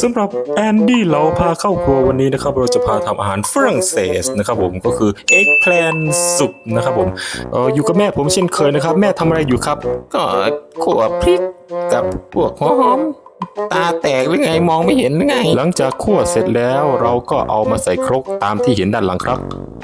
สำหรับแอนดี้เราพาเข้าครัววันนี้นะครับ เราจะพาทำอาหารฝรั่งเศสนะครับผมก็คือเอ็กแพลนสุกนะครับผมเอออยู่กับแม่ผมเช่นเคยนะครับ แม่ทำอะไรอยู่ครับ ก็ขั่วพริกกับพวกหัวหอม ตาแตกหรือไงมองไม่เห็นหรือไง หลังจากคั่วเสร็จแล้วเราก็เอามาใส่ครกตามที่เห็นด้านหลังครับ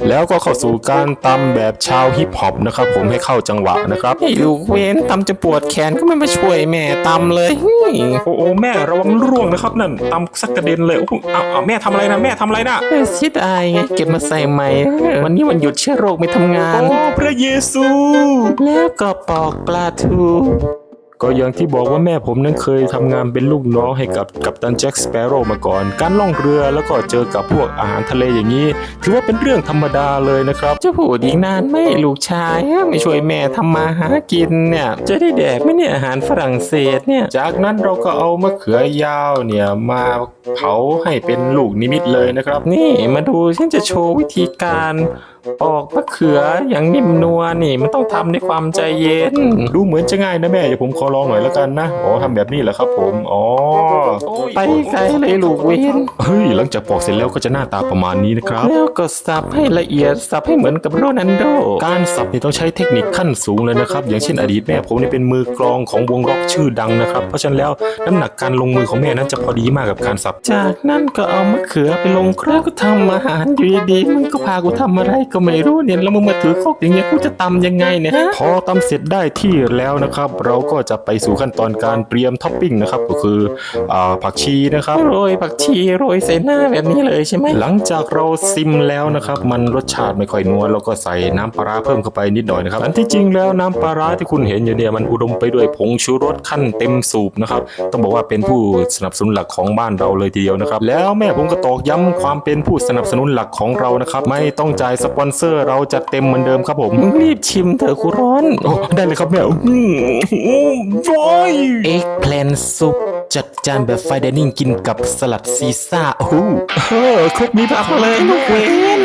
แล้วก็เข้าสู่การตำแบบชาวฮิปฮอปนะครับผมให้เข้าจังหวะนะครับไอ้ลูกเว้นตำจะปวดแขนก็ไม่มาช่วยแม่ตำเลยเฮ้ยโอ้โอ้แม่ระวังร่วงนะครับนั่นตำสักกระเด็นเลยโอ้โหเอาเอาแม่ทำอะไรนะแม่ทำอะไรนะเออเสียดายไงเก็บมาใส่ใหม่เออวันนี้วันหยุดเชื้อโรคไม่ทำงาน โอ้พระเยซู แล้วก็ปอกปลาทู ก็อย่างที่บอกว่าแม่ผมนั้นเคยทำงานเป็นลูกน้องให้กับกัปตันแจ็คสเปโร่มาก่อน การล่องเรือแล้วก็เจอกับพวกอาหารทะเลอย่างนี้ ถือว่าเป็นเรื่องธรรมดาเลยนะครับจะพูดอีกนานไหม่ลูกชายไม่ช่วยแม่ทำมาหากินเนี่ยจะได้แดกไหมเนี่ยอาหารฝรั่งเศสเนี่ยจากนั้นเราก็เอามะเขือยาวเนี่ยมา เผาให้เป็นลูกนิมิตเลยนะครับ นี่มาดูฉันจะโชว์วิธีการปอกมะเขืออย่างนิ่มนวลนี่มันต้องทำด้วยความใจเย็น ดูเหมือนจะง่ายนะแม่เดี๋ยวผมขอลองหน่อยแล้วกันนะอ๋อทำแบบนี้เหรอครับ ผมอ๋อไปไกลเลยลูกเวนเฮ้ยหลังจากปอกเสร็จแล้วก็จะหน้าตาประมาณนี้นะครับ แล้วก็สับให้ละเอียดสับให้เหมือนกับโรนัลโด การสับเนี่ยต้องใช้เทคนิคขั้นสูงเลยนะครับ อย่างเช่นอดีตแม่ผมเนี่ยเป็นมือกลองของวงร็อกชื่อดังนะครับ เพราะฉะนั้นแล้วน้ำหนักการลงมือของแม่นั้นจะพอดีมากกับการสับจากนั้นก็เอามะเขือไปลงเครื่องก็ทำอาหารอยู่ดีๆมันก็พากูทำอะไรก็ไม่รู้เนี่ยแล้วมึงมาถือครกอย่างเงี้ยกูจะตำยังไงเนี่ยฮะพอตำเสร็จได้ที่แล้วนะครับ เราก็จะไปสู่ขั้นตอนการเตรียมท็อปปิ้งนะครับก็คืออาผักชีนะครับโรยผักชีโรยใส่หน้าแบบนี้เลยใช่ไหมหลังจากเราซิมแล้วนะครับ มันรสชาติไม่ค่อยนัวเราก็ใส่น้ำปลาร้าเพิ่มเข้าไปนิดหน่อยนะครับอันที่จริงแล้วน้ำปลาร้าที่คุณเห็นอยู่เนี่ยมันอุดมไปด้วยผงชูรสขั้นเต็มสูบนะครับต้องบอกว่าเป็นผู้สนับสนุนหลักของบ้านเราเลยทีเดียวนะครับแล้วแม่ผมก็ตอกย้ำความเป็นผู้สนับสนุนหลักของเรานะครับไม่ต้องจ่ายสปอนเซอร์เราจะเต็มเหมือนเดิมครับผมมึงรีบชิมเถอะกูร้อนโอ้ได้เลยครับแม่อืมอืมโอ้ยเอ็กแพลนซุปจัดจานแบบไฟเดนิ่งกินกับสลัดซีซ่าโอ้โหเออครกนี้พักเลยลูกเวน